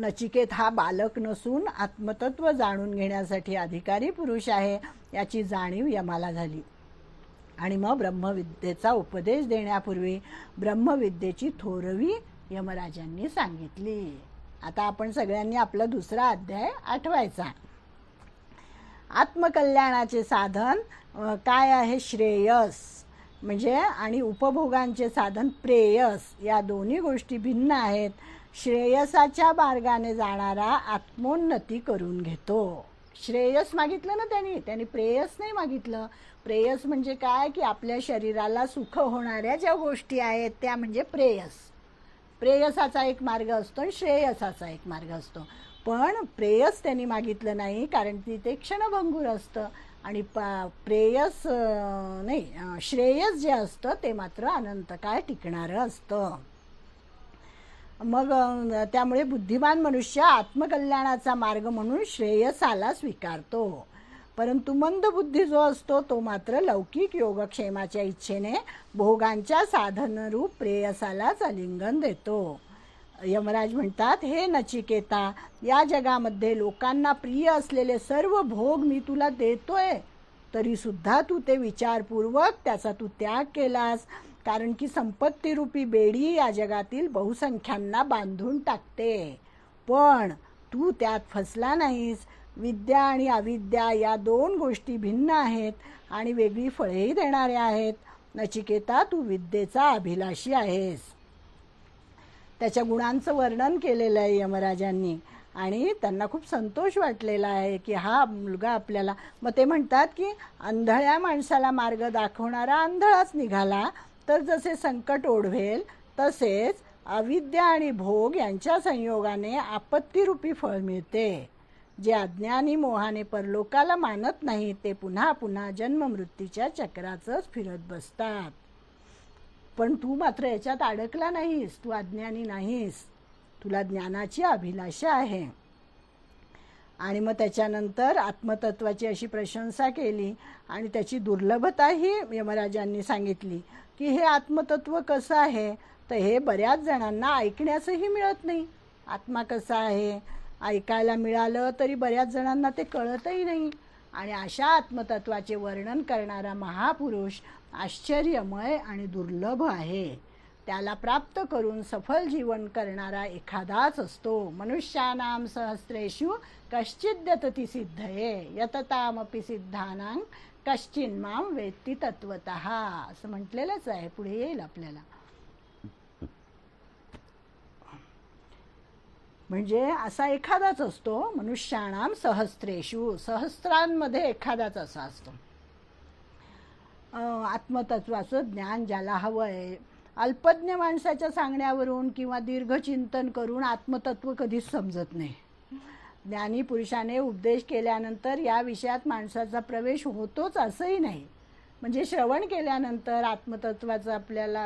नचिकेत हा बालक नसून आत्मतत्व जाणून घेण्यासाठी अधिकारी पुरुष आहे याची जाणीव यमाला झाली. आणि मग ब्रह्मविद्येचा उपदेश देण्यापूर्वी ब्रह्मविद्येची थोरवी यमराजांनी सांगितली. आता आपण सगळ्यांनी आपला दुसरा अध्याय आठवायचा. आत्मकल्याणाचे साधन काय आहे श्रेयस? म्हणजे आणि उपभोगांचे साधन प्रेयस या दोन्ही गोष्टी भिन्न आहेत. श्रेयसाच्या मार्गाने जाणारा आत्मोन्नती करून घेतो. श्रेयस मागितलं ना त्यांनी? त्यांनी प्रेयस नाही मागितलं. प्रेयस म्हणजे काय? की आपल्या शरीराला सुख होणाऱ्या ज्या गोष्टी आहेत त्या म्हणजे प्रेयस. प्रेयसाचा एक मार्ग असतो आणि श्रेयसाचा एक मार्ग असतो. पण प्रेयस त्यांनी मागितलं नाही कारण ती ते क्षणभंगूर असतं. आणि पा प्रेयस नाही श्रेयस जे असतं ते मात्र अनंतकाळ टिकणारं असतं. मग त्यामुळे बुद्धिमान मनुष्य आत्मकल्याणाचा मार्ग म्हणून श्रेयसाला स्वीकारतो. परंतु मंदबुद्धी जो असतो तो मात्र लौकिक योगक्षेमाच्या इच्छेने भोगांच्या साधनरूप प्रेयसालाच आलिंगन देतो. यमराज म्हणतात हे नचिकेता या जगामध्ये लोकांना प्रिय असलेले सर्व भोग मी तुला देतोय. तरीसुद्धा तू ते विचारपूर्वक त्याचा तू त्याग केलास. कारण की संपत्तीरूपी बेडी या जगातील बहुसंख्यांना बांधून टाकते. पण तू त्यात फसला नाहीस. विद्या आणि अविद्या या दोन गोष्टी भिन्न आहेत आणि वेगळी फळेही देणाऱ्या आहेत. नचिकेता तू विद्येचा अभिलाषी आहेस. त्याच्या गुणांचं वर्णन केलेलं आहे यमराजांनी आणि त्यांना खूप संतोष वाटलेला आहे की हा मुलगा आपल्याला मग ते म्हणतात की आंधळ्या माणसाला मार्ग दाखवणारा आंधळाच निघाला. तर जसे संकट ओढवेल तसेच अविद्या आणि भोग यांच्या संयोगाने आपत्तीरूपी फळ मिळते. जे अज्ञानी मोहाने परलोकाला मानत नाही ते पुन्हा पुन्हा जन्ममृत्यूच्या चक्राचंच फिरत बसतात. पण तू मात्र याच्यात अडकला नाहीस तू अज्ञानी नाहीस. तुला ज्ञानाची अभिलाषा आहे. आणि मग त्याच्यानंतर आत्मतत्वाची अशी प्रशंसा केली आणि त्याची दुर्लभताही यमराजांनी सांगितली. की हे आत्मतत्व कसं आहे? तर हे बऱ्याच जणांना ऐकण्यासही मिळत नाही. आत्मा कसा आहे? ऐकायला मिळालं तरी बऱ्याच जणांना ते कळतही नाही. आणि अशा आत्मतत्वाचे वर्णन करणारा महापुरुष आश्चर्यमय आणि दुर्लभ आहे. त्याला प्राप्त करून सफल जीवन करणारा एखादाच असतो. मनुष्यानाम सहस्रेषु कश्चिद्यतती सिद्धये. यततामपि सिद्धानां कश्चिन्माम वेत्ती तत्वत असं म्हटलेलंच आहे. पुढे येईल आपल्याला. म्हणजे असा एखादाच असतो. मनुष्याणाम सहस्त्रेषु सहस्त्रांमध्ये एखादाच असा असतो. आत्मतत्वाचं ज्ञान ज्याला हवं आहे अल्पज्ञ माणसाच्या सांगण्यावरून किंवा दीर्घ चिंतन करून आत्मतत्व कधीच समजत नाही. ज्ञानी पुरुषाने उपदेश केल्यानंतर या विषयात माणसाचा प्रवेश होतोच असंही नाही. म्हणजे श्रवण केल्यानंतर आत्मतत्वाचं आपल्याला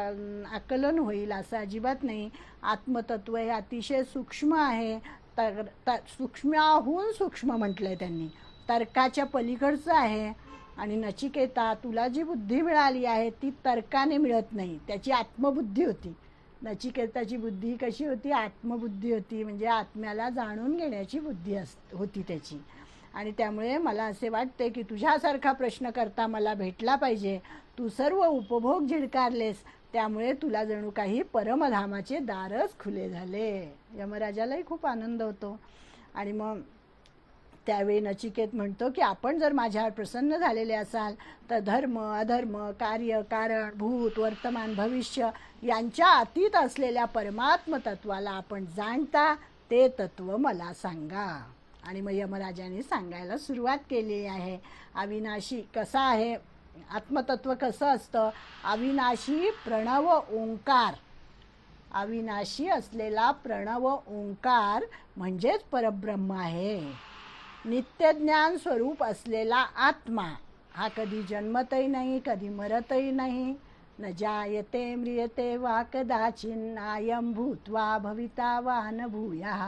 आकलन होईल असं अजिबात नाही. आत्मतत्व हे अतिशय सूक्ष्म आहे. तर त सूक्ष्माहून सूक्ष्म म्हटलं आहे त्यांनी. तर्काच्या पलीकडचं आहे. आणि नचिकेता तुला जी बुद्धी मिळाली आहे ती तर्काने मिळत नाही. त्याची आत्मबुद्धी होती. नचिकेताची बुद्धी कशी होती? आत्मबुद्धी होती. म्हणजे आत्म्याला जाणून घेण्याची बुद्धी अस होती त्याची. आणि त्यामुळे मला असे वाटते की तुझ्यासारखा प्रश्न करता मला भेटला पाहिजे. तू सर्व उपभोग झिडकारलेस. त्यामुळे तुला जणू काही परमधामाचे दारच खुले झाले. यमराजालाही खूप आनंद होतो. आणि मग त्यावेळी नचिकेत म्हणतो की आपण जर माझ्यावर प्रसन्न झालेले असाल तर धर्म अधर्म कार्य कारण भूत वर्तमान भविष्य यांच्या अतीत असलेल्या परमात्म तत्वाला आपण जाणता ते तत्व मला सांगा. आणि मग यमराजाने सांगायला सुरुवात केली आहे. अविनाशी कसा आहे? आत्मतत्व कसं असतं? अविनाशी प्रणव ओंकार. अविनाशी असलेला प्रणव ओंकार म्हणजेच परब्रह्म आहे. नित्यज्ञान स्वरूप असलेला आत्मा. हा कधी जन्मतही नाही कधी मरतही नाही. न जायते म्रियते वा कदाचिन्नायं भूत्वा भविता वा न भूयः।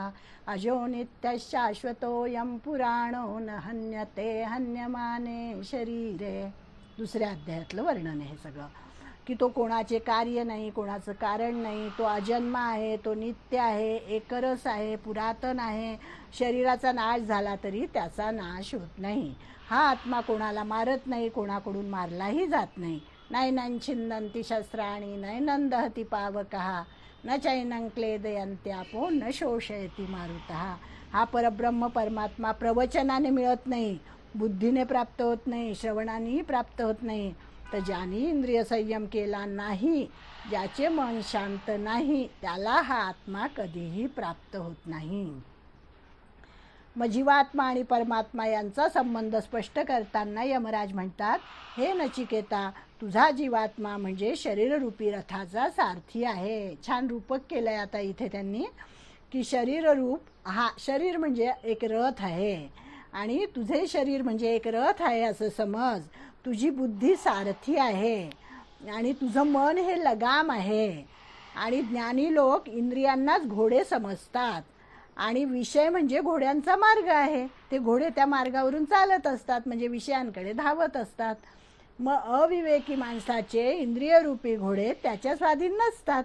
अजो नित्यशाश्वतोऽयं पुराणो न हन्यते हन्यमाने शरीरे। दुसऱ्या अध्यायातलं वर्णन आहे हे सगळं। की तो कोणाचे कार्य नाही कोणाचं कारण नाही तो अजन्मा आहे तो नित्य आहे एकरस आहे पुरातन आहे शरीराचा नाश झाला तरी त्याचा नाश होत नाही। हा आत्मा कोणाला मारत नाही कोणाकडून मारलाही जात नाही। नैनं छिन्दन्ति शस्त्राणि नैनं दहति पावकः न चैनं क्लेदयंत्यापो न शोषयती मारुतः। हा परब्रह्म परमात्मा प्रवचनाने मिळत नाही बुद्धीने प्राप्त होत नाही श्रवणानेही प्राप्त होत नाही तर ज्याने इंद्रिय संयम केला नाही ज्याचे मन शांत नाही त्याला हा आत्मा कधीही प्राप्त होत नाही. मग जीवात्मा आणि परमात्मा यांचा संबंध स्पष्ट करताना यमराज म्हणतात हे नचिकेता तुझा जीवात्मा म्हणजे शरीररूपी रथाचा सारथी आहे. छान रूपक केलं आहे आता इथे त्यांनी की शरीररूप हा शरीर म्हणजे एक रथ आहे. आणि तुझे शरीर म्हणजे एक रथ आहे असं समज तुझी बुद्धी सारथी आहे. आणि तुझं मन हे लगाम आहे. आणि ज्ञानी लोक इंद्रियांनाच घोडे समजतात. आणि विषय म्हणजे घोड्यांचा मार्ग आहे. ते घोडे त्या मार्गावरून चालत असतात म्हणजे विषयांकडे धावत असतात. मग अविवेकी माणसाचे इंद्रियरूपी घोडे त्याच्या स्वाधीन नसतात.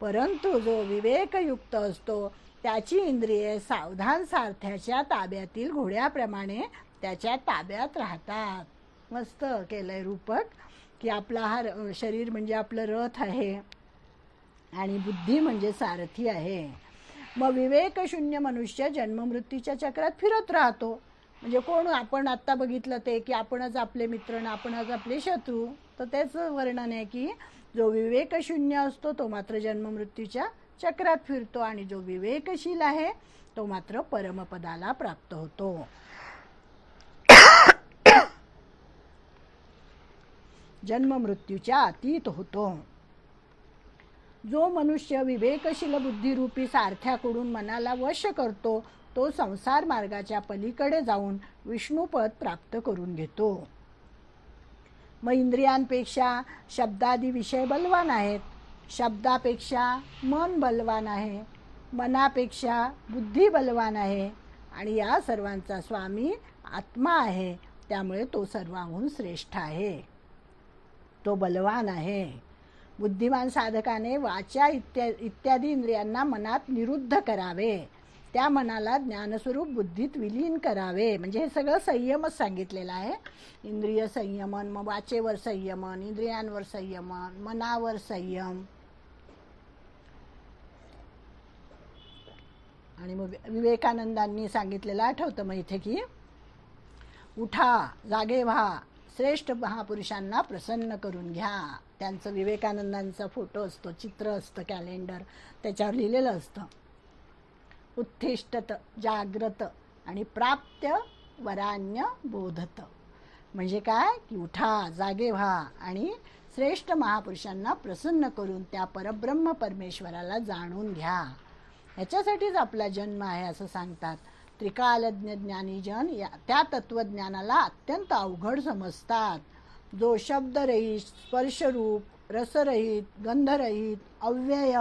परंतु जो विवेकयुक्त असतो त्याची इंद्रिये सावधान सारथ्याच्या ताब्यातील घोड्याप्रमाणे त्याच्या ताब्यात राहतात. मस्त केलंय रूपक की आपला हा र- शरीर म्हणजे आपलं रथ आहे. आणि बुद्धी म्हणजे सारथी आहे. मग विवेकशून्य मनुष्य जन्ममृत्यूच्या चक्रात फिरत राहतो. म्हणजे कोण आपण आत्ता बघितलं ते की आपणच आपले मित्र आणि आपणच आपले शत्रू. तर तेच वर्णन आहे की जो विवेकशून्य असतो तो मात्र जन्ममृत्यूच्या चक्रात फिरतो आणि जो विवेकशील आहे तो मात्र परमपदाला प्राप्त होतो. जन्ममृत्यूच्या अतीत होतो. जो मनुष्य विवेकशील बुद्धिरूपी सारथ्याकडून मनाला वश करतो तो संसार मार्गाच्या पलीकडे जाऊन विष्णुपद प्राप्त करून घेतो. मग इंद्रियांपेक्षा शब्दादी विषय बलवान आहेत. शब्दापेक्षा मन बलवान आहे. मनापेक्षा बुद्धी बलवान आहे. आणि या सर्वांचा स्वामी आत्मा आहे. त्यामुळे तो सर्वांहून श्रेष्ठ आहे. तो बलवान आहे. बुद्धिमान साधकाने वाचा इत्या इत्यादी इंद्रियांना मनात निरुद्ध करावे. त्या मनाला ज्ञानस्वरूप बुद्धीत विलीन करावे. म्हणजे हे सगळं संयमच सांगितलेलं आहे. इंद्रिय संयमन मग वाचेवर संयमन इंद्रियांवर संयमन मनावर संयम. आणि मग विवेकानंदांनी सांगितलेलं आठवतं मग इथे की उठा जागे व्हा. श्रेष्ठ महापुरुषांना प्रसन्न करून घ्या. त्यांचं विवेकानंदांचा फोटो असतो चित्र असतं कॅलेंडर त्याच्यावर लिहिलेलं असतं. उत्थिष्टत जाग्रत आणि प्राप्त्य वरान्य बोधत. म्हणजे काय? की उठा जागे व्हा आणि श्रेष्ठ महापुरुषांना प्रसन्न करून त्या परब्रह्म परमेश्वराला जाणून घ्या. ह्याच्यासाठीच आपला जन्म आहे असं सांगतात. त्रिकालज्ञ ज्ञानीजन या त्या तत्त्वज्ञानाला अत्यंत अवघड समजतात. जो शब्दरहित स्पर्शरूप रसरहित गंधरहित अव्यय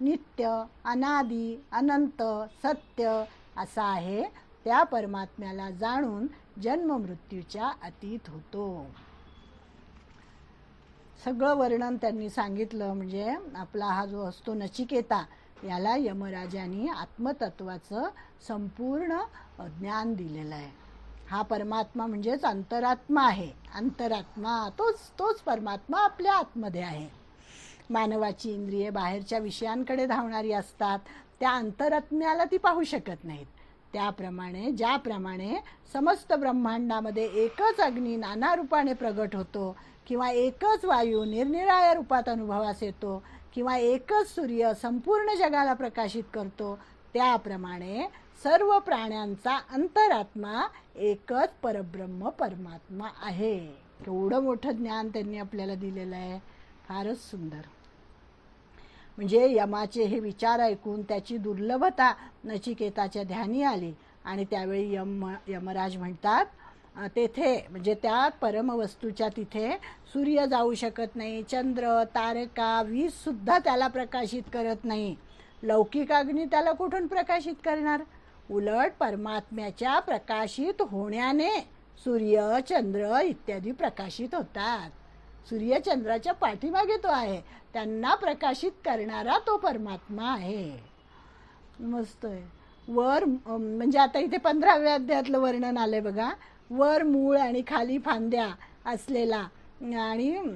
नित्य अनादी अनंत सत्य असा आहे त्या परमात्म्याला जाणून जन्ममृत्यूच्या अतीत होतो. सगळं वर्णन त्यांनी सांगितलं म्हणजे आपला हा जो असतो नचिकेता याला यमराजाने आत्मतत्वाचं संपूर्ण ज्ञान दिलेलं आहे. हा परमात्मा म्हणजेच अंतरात्मा आहे. अंतरात्मा तोच तोच परमात्मा आपल्या आतमध्ये आहे. मानवाची इंद्रिये बाहेरच्या विषयांकडे धावणारी असतात. त्या अंतरात्म्याला ती पाहू शकत नाहीत. त्याप्रमाणे ज्याप्रमाणे समस्त ब्रह्मांडामध्ये एकच अग्नी नाना रूपाने प्रगट होतो किंवा एकच वायू निरनिराळ्या रूपात अनुभवास येतो किंवा एकच सूर्य संपूर्ण जगाला प्रकाशित करतो त्याप्रमाणे सर्व प्राण्यांचा अंतरात्मा एकच परब्रह्म परमात्मा आहे. केवढं मोठं ज्ञान त्यांनी आपल्याला दिलेलं आहे. फारच सुंदर. म्हणजे यमाचे हे विचार ऐकून त्याची दुर्लभता नचिकेताच्या ध्यानी आली आणि त्यावेळी यम यमराज म्हणतात तेथे म्हणजे त्या परमवस्तूच्या तिथे सूर्य जाऊ शकत नाही चंद्र तारका वीजसुद्धा त्याला प्रकाशित करत नाही. लौकिक अग्नी त्याला कुठून प्रकाशित करणार? उलट परमात्म्याच्या प्रकाशित होण्याने सूर्य चंद्र इत्यादी प्रकाशित होतात. सूर्यचंद्राच्या पाठीमागे तो आहे. त्यांना प्रकाशित करणारा तो परमात्मा आहे. मस्त आहे. वर म्हणजे आता इथे पंधराव्या अध्यायातलं वर्णन आलंय बघा. वर मूळ आणि खाली फांद्या असलेला. आणि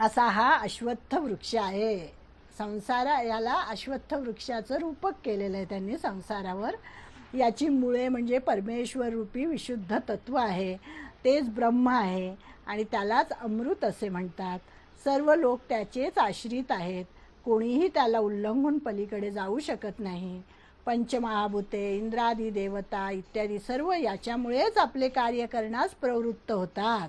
असा हा अश्वत्थ वृक्ष आहे. संसारा याला अश्वत्थ वृक्षाचं रूपक केलेलं आहे त्यांनी संसारावर. याची मुळे म्हणजे परमेश्वर रूपी विशुद्ध तत्व आहे. तेच ब्रह्म आहे आणि त्यालाच अमृत असे म्हणतात. सर्व लोक त्याचेच आश्रित आहेत. कोणीही त्याला उल्लंघून पलीकडे जाऊ शकत नाही. पंचमहाभूते इंद्रादी देवता इत्यादी सर्व याच्यामुळेच आपले कार्य करण्यास प्रवृत्त होतात.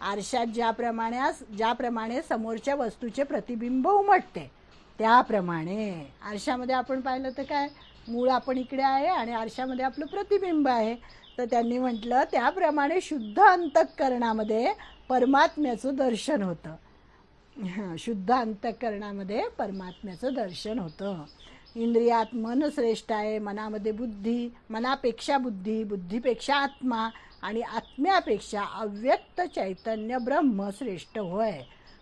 आरशात ज्याप्रमाणे ज्याप्रमाणे समोरच्या वस्तूचे प्रतिबिंब उमटते त्याप्रमाणे. आरशामध्ये आपण पाहिलं तर काय? मूळ आपण इकडे आहे आणि आरशामध्ये आपलं प्रतिबिंब आहे. तर त्यांनी म्हटलं त्याप्रमाणे शुद्ध अंतःकरणामध्ये परमात्म्याचं दर्शन होतं. शुद्ध अंतःकरणामध्ये परमात्म्याचं दर्शन होतं. इंद्रियात मन श्रेष्ठ आहे मनामध्ये बुद्धी मनापेक्षा बुद्धी बुद्धीपेक्षा आत्मा आणि आत्म्यापेक्षा अव्यक्त चैतन्य ब्रह्म श्रेष्ठ होय.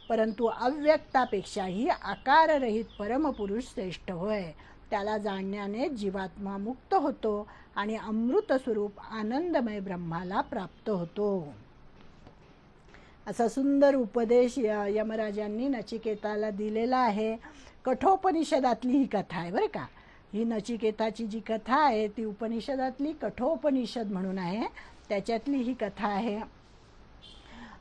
परंतु अव्यक्तापेक्षाही आकाररहित परमपुरुष श्रेष्ठ होय. त्याला जाणण्याने जीवात्मा मुक्त होतो आणि अमृत स्वरूप आनंदमय ब्रह्माला प्राप्त होतो. असा सुंदर उपदेश य यमराजांनी नचिकेताला दिलेला आहे. कठोपनिषदातली ही कथा आहे बरं का? ही नचिकेताची जी कथा आहे ती उपनिषदातली कठोपनिषद म्हणून आहे. त्याच्यातली ही कथा आहे.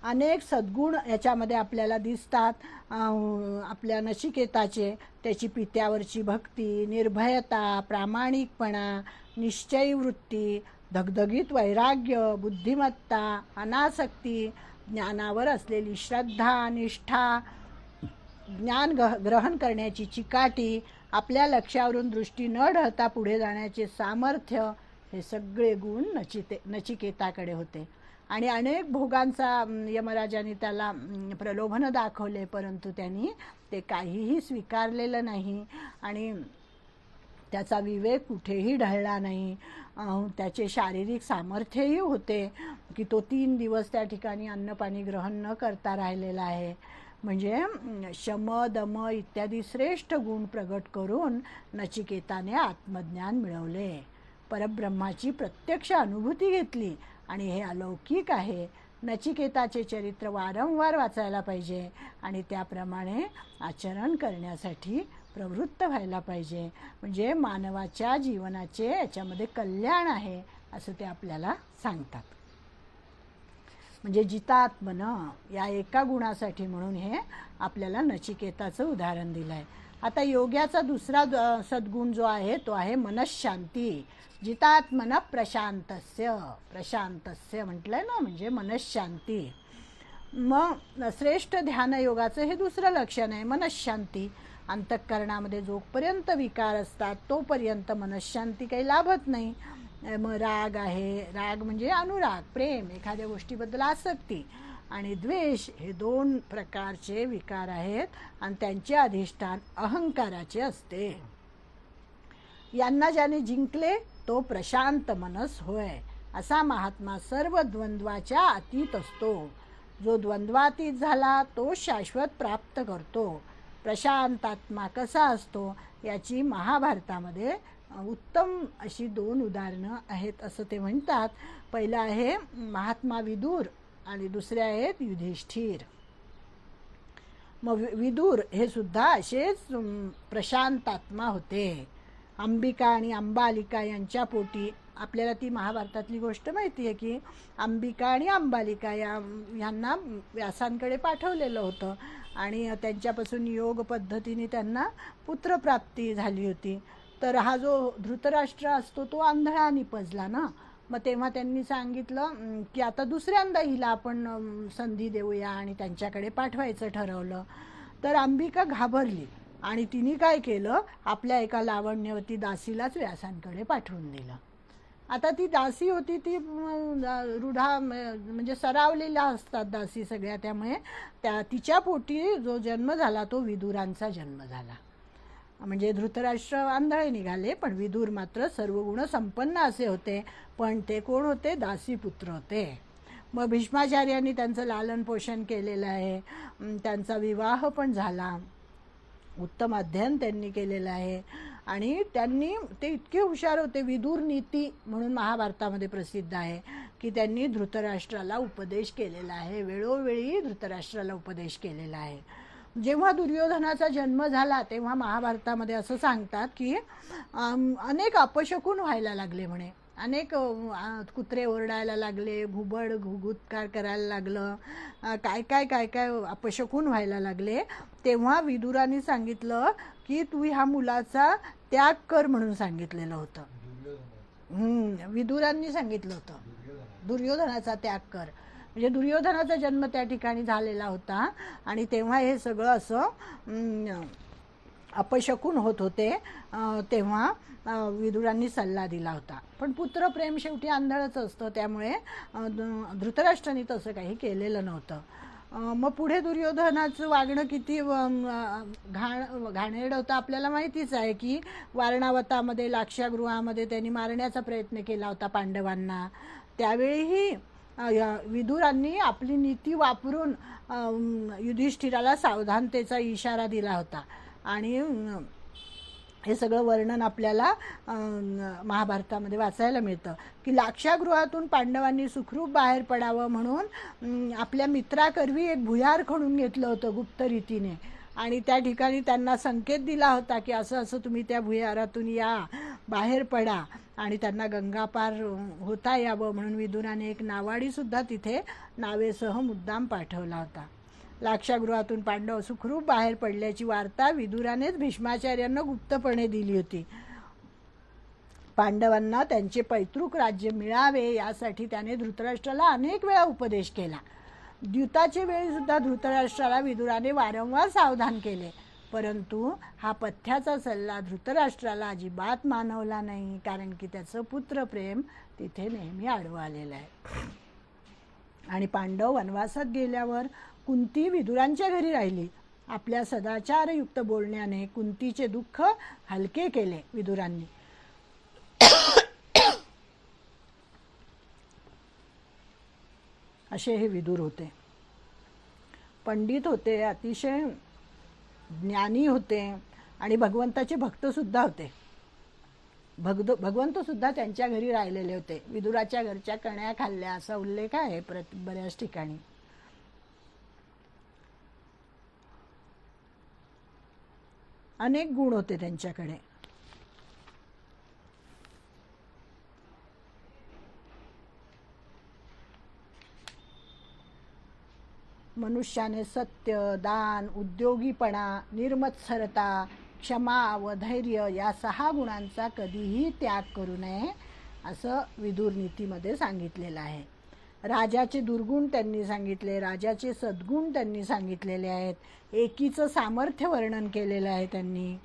अनेक सद्गुण याच्यामध्ये आपल्याला दिसतात. आपल्या नचिकेताचे त्याची पित्यावरची भक्ती निर्भयता प्रामाणिकपणा निश्चयी वृत्ती धगधगीत वैराग्य बुद्धिमत्ता अनासक्ती ज्ञानावर असलेली श्रद्धा निष्ठा ज्ञान ग्रह ग्रहण करण्याची चिकाटी आपल्या लक्षावरून दृष्टी न ढळता पुढे जाण्याचे सामर्थ्य हे सगळे गुण नचिते नचिकेताकडे होते. आणि अनेक भोगांचा यमराजांनी यमराजाने त्याला प्रलोभन प्रलोभनं दाखवले परंतु त्यांनी ते काहीही स्वीकारलेलं नाही आणि त्याचा विवेक कुठेही ढळला नाही. त्याचे शारीरिक सामर्थ्यही होते की तो तीन दिवस त्या ठिकाणी अन्नपाणी ग्रहण न करता राहिलेला आहे. म्हणजे शम दम इत्यादी श्रेष्ठ गुण प्रगट करून नचिकेताने आत्मज्ञान मिळवले. परब्रह्माची प्रत्यक्ष अनुभूती घेतली आणि हे अलौकिक आहे. नचिकेताचे चरित्र वारंवार वाचायला पाहिजे आणि त्याप्रमाणे आचरण करण्यासाठी प्रवृत्त व्हायला पाहिजे. म्हणजे मानवाच्या जीवनाचे याच्यामध्ये कल्याण आहे असं ते आपल्याला सांगतात. म्हणजे जितात्मन या एका गुणासाठी म्हणून हे आपल्याला नचिकेताचं उदाहरण दिलं आहे आता योग्याचा दुसरा सद्गुण जो आहे तो आहे मनशांती. जितात्मन प्रशांतस्य प्रशांतस्य म्हटलंय ना म्हणजे मनशांती. मग श्रेष्ठ ध्यानयोगाचं हे दुसरं लक्षण आहे मनशांती. अंतःकरणामध्ये जोपर्यंत विकार असतात तोपर्यंत मनशांती काही लाभत नाही. मग राग आहे. राग म्हणजे अनुराग प्रेम एखाद्या गोष्टीबद्दल आसक्ती आणि द्वेष हे दोन प्रकारचे विकार आहेत आणि त्यांचे अधिष्ठान अहंकाराचे असते. यांना ज्याने जिंकले तो प्रशांत मनस होय असा महात्मा सर्व द्वंद्वाच्या अतीत असतो. जो द्वंद्वातीत झाला तो शाश्वत प्राप्त करतो. प्रशांतात्मा कसा असतो याची महाभारतामध्ये उत्तम अशी दोन उदाहरणं आहेत असं ते म्हणतात. पहिलं आहे महात्मा विदूर आणि दुसरे आहेत युधिष्ठिर. मग विदूर हे सुद्धा असेच प्रशांत प्रशांतात्मा होते. अंबिका आणि अंबालिका यांच्या पोटी आपल्याला ती महाभारतातली गोष्ट माहिती आहे की अंबिका आणि अंबालिका या ह्यांना व्यासांकडे पाठवलेलं होतं. आणि त्यांच्यापासून योग पद्धतीने त्यांना पुत्रप्राप्ती झाली होती. तर हा जो धृतराष्ट्र असतो तो आंधळा निपजला ना? मग तेव्हा त्यांनी सांगितलं की आता दुसऱ्यांदा हिला आपण संधी देऊया आणि त्यांच्याकडे पाठवायचं ठरवलं. तर अंबिका घाबरली आणि तिने काय केलं? आपल्या एका लावण्यवती दासीलाच व्यासांकडे पाठवून दिलं. आता ती दासी होती ती रुढा म्हणजे सरावलेल्या असतात दासी सगळ्या त्यामुळे. त्या तिच्या पोटी जो जन्म झाला तो विदुरांचा जन्म झाला. म्हणजे धृतराष्ट्र आंधळे निघाले पण विदूर मात्र सर्व गुण संपन्न असे होते. पण ते कोण होते? दासीपुत्र होते. मग भीष्माचार्यांनी त्यांचं लालन पोषण केलेलं आहे. त्यांचा विवाह पण झाला. उत्तम अध्ययन त्यांनी केलेलं आहे. आणि त्यांनी ते इतके हुशार होते. विदूर नीती म्हणून महाभारतामध्ये प्रसिद्ध आहे की त्यांनी धृतराष्ट्राला उपदेश केलेला आहे. वेळोवेळी धृतराष्ट्राला उपदेश केलेला आहे. जेव्हा दुर्योधनाचा जन्म झाला तेव्हा महाभारतामध्ये असं सांगतात की अनेक अपशकून व्हायला लागले म्हणे. अनेक कुत्रे ओरडायला लागले घुबड घुगुत्कार करायला लागलं काय काय काय काय अपशकून व्हायला लागले. तेव्हा विदुराने सांगितलं की तू ह्या मुलाचा त्याग कर म्हणून सांगितलेलं होतं. हम्म, विदुरांनी सांगितलं होतं. दुर्योधनाचा त्याग कर. म्हणजे दुर्योधनाचा जन्म त्या ठिकाणी झालेला होता आणि तेव्हा हे सगळं असं अपशकून होत होते तेव्हा विदुरांनी सल्ला दिला होता. पण पुत्रप्रेम शेवटी आंधळच असतं त्यामुळे धृतराष्ट्रांनी तसं काही केलेलं नव्हतं. मग पुढे दुर्योधनाचं वागणं किती घाण घाणेरडं होतं आपल्याला माहितीच आहे की वारणावतामध्ये लाक्षागृहामध्ये त्यांनी मारण्याचा प्रयत्न केला होता पांडवांना. त्यावेळीही विदुरांनी आपली नीती वापरून युधिष्ठिराला सावधानतेचा इशारा दिला होता. आणि हे सगळं वर्णन आपल्याला महाभारतामध्ये वाचायला मिळतं. की लाक्षागृहातून पांडवांनी सुखरूप बाहेर पडावं म्हणून आपल्या मित्राकरवी एक भुयार खणून घेतलं होतं गुप्त रीतीने. आणि त्या ठिकाणी त्यांना संकेत दिला होता की असं असं तुम्ही त्या भुयारातून या बाहेर पडा. आणि त्यांना गंगापार होता यावं म्हणून विदुराने एक नावाडीसुद्धा तिथे नावेसह मुद्दाम पाठवला होता. लाक्षागृहातून पांडव सुखरूप बाहेर पडल्याची वार्ता विदुरानेच भीष्माचार्यांना गुप्तपणे दिली होती. पांडवांना त्यांचे पैतृक राज्य मिळावे यासाठी त्याने धृतराष्ट्राला अनेक वेळा उपदेश केला. द्युताचे वेळी सुद्धा धृतराष्ट्राला विदुराने वारंवार सावधान केले. परंतु हा पथ्याचा सल्ला धृतराष्ट्राला अजिबात मानवला नाही कारण की त्याचं पुत्रप्रेम तिथे नेहमी आडवं आलेलं आहे. आणि पांडव वनवासात गेल्यावर कुंती विदुरांच्या घरी राहिली. आपल्या सदाचारयुक्त बोलण्याने कुंतीचे दुःख हलके केले विदुरांनी. असे हे विदूर होते. पंडित होते अतिशय ज्ञानी होते आणि भगवंताचे भक्त सुद्धा होते. भगद भगवंत सुद्धा त्यांच्या घरी राहिलेले होते. विदुराच्या घरच्या कण्या खाल्ल्या असा उल्लेख आहे प्रत बऱ्याच ठिकाणी. अनेक गुण होते त्यांच्याकडे. मनुष्याने सत्य दान उद्योगीपणा निर्मत्सरता क्षमा व धैर्य या सहा गुणांचा कधीही त्याग करू नये असं विदूर नीतीमध्ये सांगितलेलं आहे. राजाचे दुर्गुण त्यांनी सांगितले राजाचे सद्गुण त्यांनी सांगितलेले आहेत. एकीचं सामर्थ्य वर्णन केलेलं आहे त्यांनी.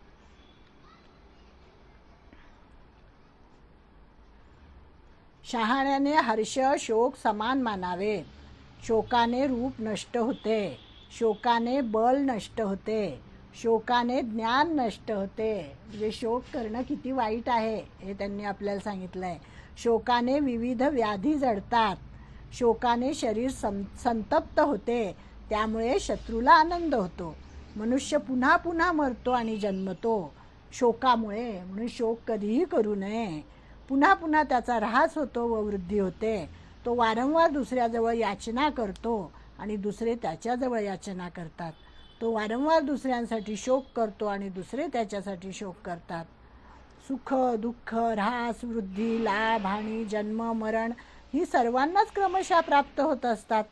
शहाण्याने हर्ष शोक समान मानावे. शोकाने रूप नष्ट होते. शोकाने बल नष्ट होते. शोकाने ज्ञान नष्ट होते. म्हणजे शोक करणं किती वाईट आहे हे त्यांनी आपल्याला सांगितलं आहे शोकाने विविध व्याधी जडतात. शोकाने शरीर सं संतप्त होते. त्यामुळे शत्रूला आनंद होतो. मनुष्य पुन्हा पुन्हा मरतो आणि जन्मतो. शोकामुळे म्हणून शोक कधीही करू नये. पुन्हा पुन्हा त्याचा ऱ्हास होतो व वृद्धी होते. तो वारंवार दुसऱ्याजवळ याचना करतो आणि दुसरे त्याच्याजवळ याचना करतात. तो वारंवार दुसऱ्यांसाठी शोक करतो आणि दुसरे त्याच्यासाठी शोक करतात. सुख दुःख ऱ्हास वृद्धी लाभ आणि जन्म मरण ही सर्वांनाच क्रमशः प्राप्त होत असतात.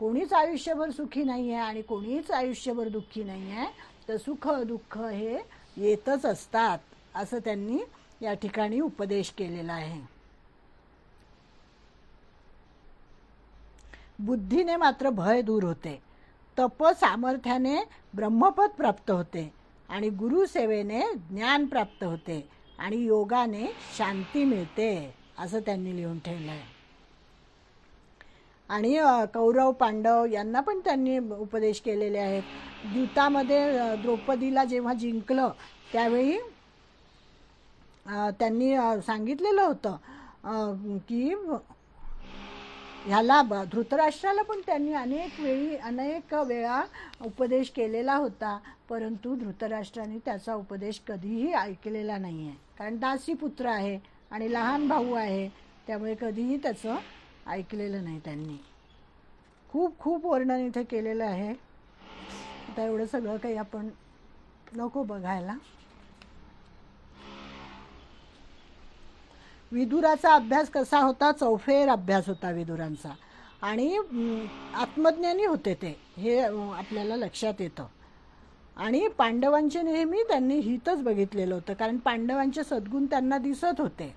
कोणीच आयुष्यभर सुखी नाही आहे आणि कोणीच आयुष्यभर दुःखी नाही आहे तर सुख दुःख हे येतच असतात असं त्यांनी या ठिकाणी उपदेश केलेला आहे. बुद्धीने मात्र भय दूर होते. तप सामर्थ्याने ब्रह्मपद प्राप्त होते आणि गुरुसेवेने ज्ञान प्राप्त होते आणि योगाने शांती मिळते असं त्यांनी लिहून ठेवलं आहे आणि कौरव पांडव यांना पण त्यांनी उपदेश केलेले आहेत. द्यूतामध्ये द्रौपदीला जेव्हा जिंकलं त्यावेळी त्यांनी सांगितलेलं होतं की ह्याला ब धृतराष्ट्राला पण त्यांनी अनेक वेळी अनेक वेळा उपदेश केलेला होता. परंतु धृतराष्ट्राने त्याचा उपदेश कधीही ऐकलेला नाही आहे कारण दासी पुत्र आहे आणि लहान भाऊ आहे. त्यामुळे कधीही त्याचं ऐकलेलं नाही त्यांनी. खूप खूप वर्णन इथे केलेलं आहे. आता एवढं सगळं काही आपण नको बघायला. विदुराचा अभ्यास कसा होता? चौफेर अभ्यास होता विदुरांचा. आणि आत्मज्ञानी होते ते. हे आपल्याला लक्षात येतं. आणि पांडवांचे नेहमी त्यांनी हितच बघितलेलं होतं कारण पांडवांचे सद्गुण त्यांना दिसत होते.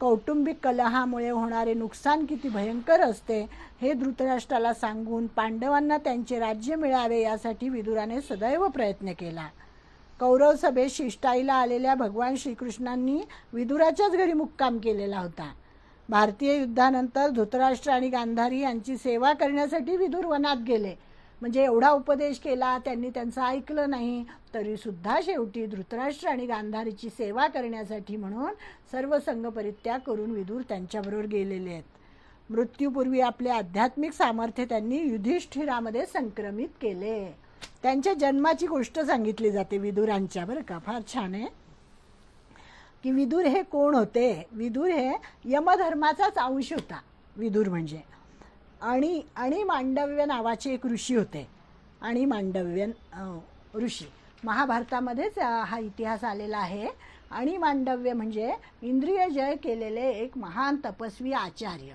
कौटुंबिक कलहामुळे होणारे नुकसान किती भयंकर असते हे धृतराष्ट्राला सांगून पांडवांना त्यांचे राज्य मिळावे यासाठी विदुराने सदैव प्रयत्न केला. कौरव सभेत शिष्टाईला आलेल्या भगवान श्रीकृष्णांनी विदुराच्याच घरी मुक्काम केलेला होता. भारतीय युद्धानंतर धृतराष्ट्र आणि गांधारी यांची सेवा करण्यासाठी विदुर वनात गेले. म्हणजे एवढा उपदेश केला त्यांनी त्यांचं ऐकलं नाही तरीसुद्धा शेवटी धृतराष्ट्र आणि गांधारीची सेवा करण्यासाठी म्हणून सर्व संघ परित्याग करून विदूर त्यांच्याबरोबर गेलेले आहेत. मृत्यूपूर्वी आपले आध्यात्मिक सामर्थ्य त्यांनी युधिष्ठिरामध्ये संक्रमित केले. त्यांच्या जन्माची गोष्ट सांगितली जाते विदुरांच्या. बरं का? फार छान आहे. की विदुर हे कोण होते? विदुर हे यमधर्माचाच अंश होता. विदुर म्हणजे. आणि आणि मांडव्य नावाचे एक ऋषी होते. आणि मांडव्य ऋषी. महाभारतामध्येच हा इतिहास आलेला आहे. आणि मांडव्य म्हणजे इंद्रिय जय केलेले एक महान तपस्वी आचार्य.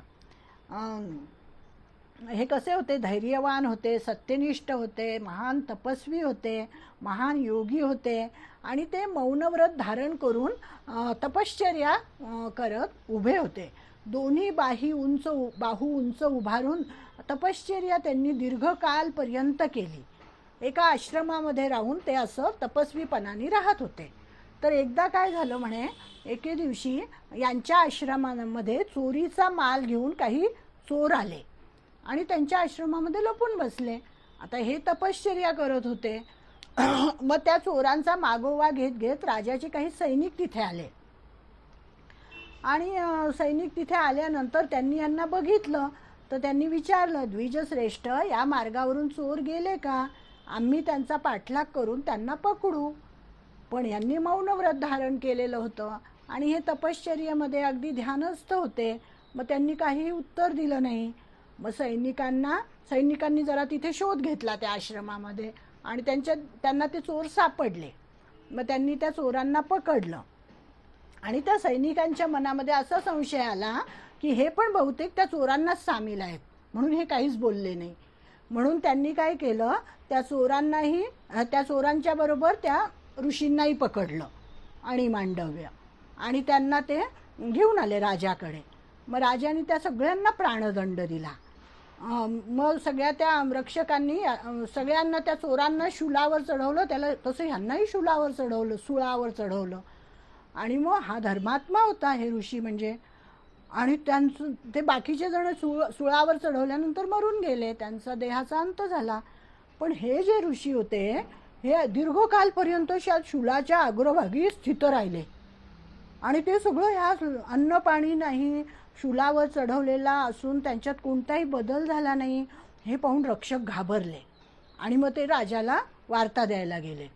हे कसे होते? धैर्यवान होते सत्यनिष्ठ होते महान तपस्वी होते महान योगी होते आणि ते मौनव्रत धारण करून तपश्चर्या करत उभे होते. दोन्ही बाही उंच उ- बाहू उंच उभारून तपश्चर्या त्यांनी दीर्घकालपर्यंत केली. एका आश्रमामध्ये राहून ते असं तपस्वीपणाने राहत होते. तर एकदा काय झालं म्हणे? एके दिवशी यांच्या आश्रमामध्ये चोरीचा माल घेऊन काही चोर आले. आणि त्यांच्या आश्रमामध्ये लपून बसले. आता हे तपश्चर्या करत होते. मग त्या चोरांचा मागोवा घेत घेत राजाचे काही सैनिक तिथे आले. आणि सैनिक तिथे आल्यानंतर त्यांनी यांना बघितलं. तर त्यांनी विचारलं द्विजश्रेष्ठ या मार्गावरून चोर गेले का? आम्ही त्यांचा पाठलाग करून त्यांना पकडू. पण यांनी मौनव्रत धारण केलेलं होतं. आणि हे तपश्चर्येमध्ये अगदी ध्यानस्थ होते. मग त्यांनी काही उत्तर दिलं नाही. मग सैनिकांना सैनिकांनी जरा तिथे शोध घेतला त्या आश्रमामध्ये आणि त्यांच्या त्यांना ते चोर सापडले. मग त्यांनी त्या चोरांना पकडलं. आणि त्या सैनिकांच्या मनामध्ये असा संशय आला की हे पण बहुतेक त्या चोरांनाच सामील आहेत. म्हणून हे काहीच बोलले नाही. म्हणून त्यांनी काय केलं त्या चोरांनाही त्या चोरांच्या बरोबर त्या ऋषींनाही पकडलं आणि मांडव्य. आणि त्यांना ते घेऊन आले राजाकडे. मग राजाने त्या सगळ्यांना प्राणदंड दिला. मग सगळ्या त्या रक्षकांनी सगळ्यांना त्या चोरांना शूलावर चढवलं त्याला तसं ह्यांनाही शूलावर चढवलं सुळावर चढवलं. आणि मग हा धर्मात्मा होता हे ऋषी म्हणजे. आणि त्यांचं ते बाकीचे जण सुळ सुळावर चढवल्यानंतर मरून गेले त्यांचा देहाचा अंत झाला. पण हे जे ऋषी होते हे दीर्घकालपर्यंत शा शूलाच्या अग्रभागी स्थित राहिले. आणि ते सगळं ह्या अन्न पाणी नाही शूलावर चढवलेला असून त्यांच्यात कोणताही बदल झाला नाही हे पाहून रक्षक घाबरले आणि मग ते राजाला वार्ता द्यायला गेले.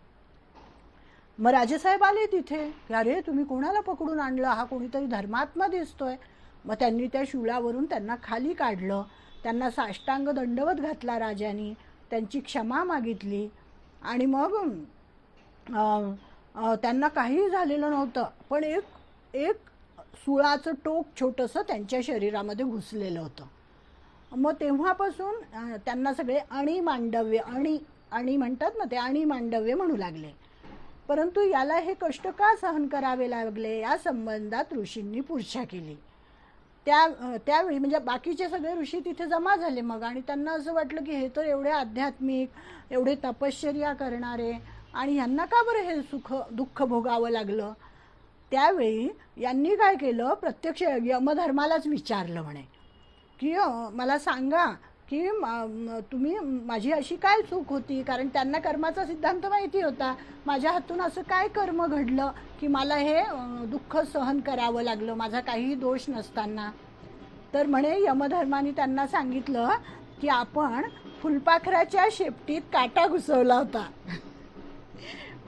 मग राजेसाहेब आले तिथे. अरे तुम्ही कोणाला पकडून आणलं? हा कोणीतरी धर्मात्मा दिसतोय. मग त्यांनी त्या शूलावरून त्यांना खाली काढलं. त्यांना साष्टांग दंडवत घातला राजानी. त्यांची क्षमा मागितली. आणि मग त्यांना काहीही झालेलं नव्हतं. पण एक एक सुळाचं टोक छोटंसं त्यांच्या शरीरामध्ये घुसलेलं होतं. मग तेव्हापासून त्यांना सगळे अणी मांडव्य अणी अणी म्हणतात ना ते आणि मांडव्य म्हणू लागले. परंतु याला हे कष्ट का सहन करावे लागले? या संबंधात ऋषींनी पुरछा केली. त्या त्यावेळी म्हणजे बाकीचे सगळे ऋषी तिथे जमा झाले मग आणि त्यांना असं वाटलं की हे तर एवढे आध्यात्मिक एवढे तपश्चर्या करणारे आणि ह्यांना का बरं हे सुख दुःख भोगावं लागलं? त्यावेळी यांनी काय केलं? प्रत्यक्ष यमधर्मालाच विचारलं म्हणे. की मला सांगा की तुम्ही माझी अशी काय चूक होती? कारण त्यांना कर्माचा सिद्धांत माहिती होता. माझ्या हातून असं काय कर्म घडलं की मला हे दुःख सहन करावं लागलं? माझा काहीही दोष नसताना. तर म्हणे यमधर्माने त्यांना सांगितलं की आपण फुलपाखराच्या शेपटीत काटा घुसवला होता.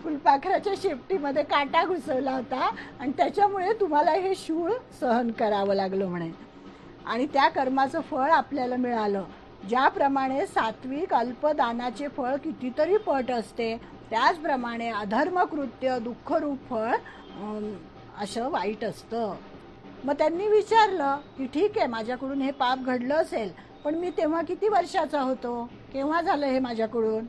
फुलपाखराच्या शेपटीमध्ये काटा घुसवला होता आणि त्याच्यामुळे तुम्हाला हे शूळ सहन करावं लागलं म्हणे. आणि त्या कर्माचं फळ आपल्याला मिळालं. ज्याप्रमाणे सात्विक अल्पदानाचे फळ कितीतरी पट असते त्याचप्रमाणे अधर्मकृत्य दुःखरूप फळ असं वाईट असतं. मग त्यांनी विचारलं की ठीक आहे माझ्याकडून हे पाप घडलं असेल पण मी तेव्हा किती वर्षाचा होतो? केव्हा झालं हे माझ्याकडून?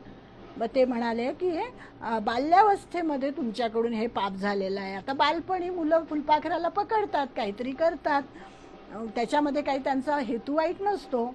मग ते म्हणाले की हे बाल्यावस्थेमध्ये तुमच्याकडून हे पाप झालेलं आहे. आता बालपणी मुलं फुलपाखराला पकडतात काहीतरी करतात. त्याच्यामध्ये काही त्यांचा हेतू वाईट नसतो.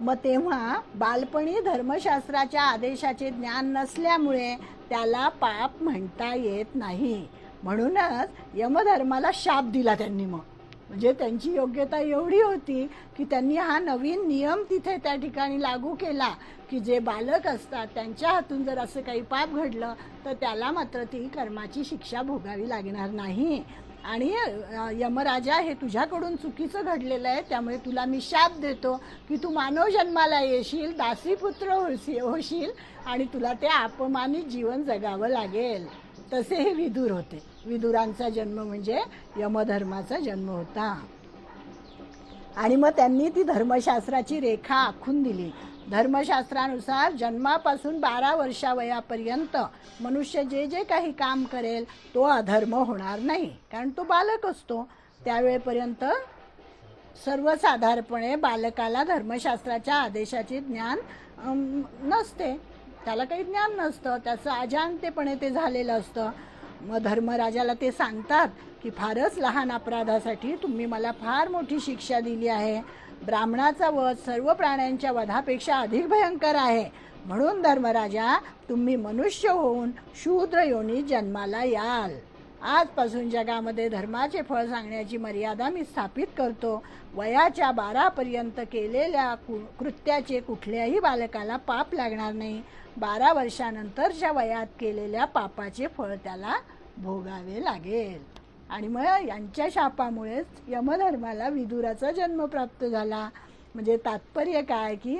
मग तेव्हा बालपणी धर्मशास्त्राच्या आदेशाचे ज्ञान नसल्यामुळे त्याला पाप म्हणता येत नाही. म्हणूनच यमधर्माला शाप दिला त्यांनी मग. म्हणजे त्यांची योग्यता एवढी होती की त्यांनी हा नवीन नियम तिथे त्या ठिकाणी लागू केला की जे बालक असतात त्यांच्या हातून जर असं काही पाप घडलं तर त्याला मात्र ती कर्माची शिक्षा भोगावी लागणार नाही. आणि यमराजा हे तुझ्याकडून चुकीचं घडलेलं आहे त्यामुळे तुला मी शाप देतो की तू मानव जन्माला येशील दासीपुत्र होशी होशील आणि तुला ते अपमानित जीवन जगावं लागेल. तसे हे विदूर होते. विदुरांचा जन्म म्हणजे यमधर्माचा जन्म होता. आणि मग त्यांनी ती धर्मशास्त्राची रेखा आखून दिली. धर्मशास्त्रानुसार जन्मापासून बारा वर्षावयापर्यंत मनुष्य जे जे काही काम करेल तो अधर्म होणार नाही. कारण तो बालक असतो. त्यावेळेपर्यंत सर्वसाधारणपणे बालकाला धर्मशास्त्राच्या आदेशाचे ज्ञान नसते. त्याला काही ज्ञान नसतं. त्याचं अजाणतेपणे ते झालेलं असतं. मग धर्मराजाला ते सांगतात की फारच लहान अपराधासाठी तुम्ही मला फार मोठी शिक्षा दिली आहे. ब्राह्मणाचा वध सर्व प्राण्यांच्या वधापेक्षा अधिक भयंकर आहे. म्हणून धर्मराजा तुम्ही मनुष्य होऊन शूद्र योनी जन्माला याल. आजपासून जगामध्ये धर्माचे फळ सांगण्याची मर्यादा मी स्थापित करतो. वयाच्या बारापर्यंत केलेल्या कु कृत्याचे कुठल्याही बालकाला पाप लागणार नाही. बारा वर्षानंतरच्या वयात केलेल्या पापाचे फळ त्याला भोगावे लागेल. आणि मग यांच्या शापामुळेच यमधर्माला विदुराचा जन्म प्राप्त झाला. म्हणजे तात्पर्य काय की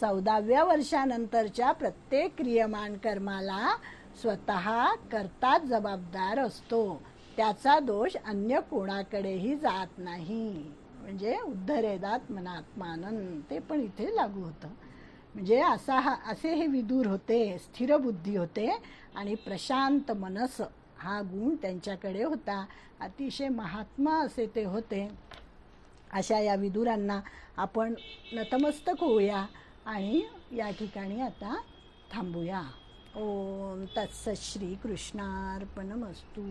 चौदाव्या वर्षानंतरच्या प्रत्येक क्रियमान कर्माला स्वतः करताच जबाबदार असतो. त्याचा दोष अन्य कोणाकडेही जात नाही. म्हणजे उद्धरेदात मनात्मानन ते पण इथे लागू होतं. म्हणजे असा हा असे हे विदूर होते स्थिर बुद्धी होते आणि प्रशांत मनस हा गुण त्यांच्याकडे होता. अतिशय महात्मा असे ते होते. अशा या विदुरांना आपण नतमस्तक होऊया आणि या ठिकाणी आता थांबूया. ओम तत्सत श्री कृष्णार्पणमस्तू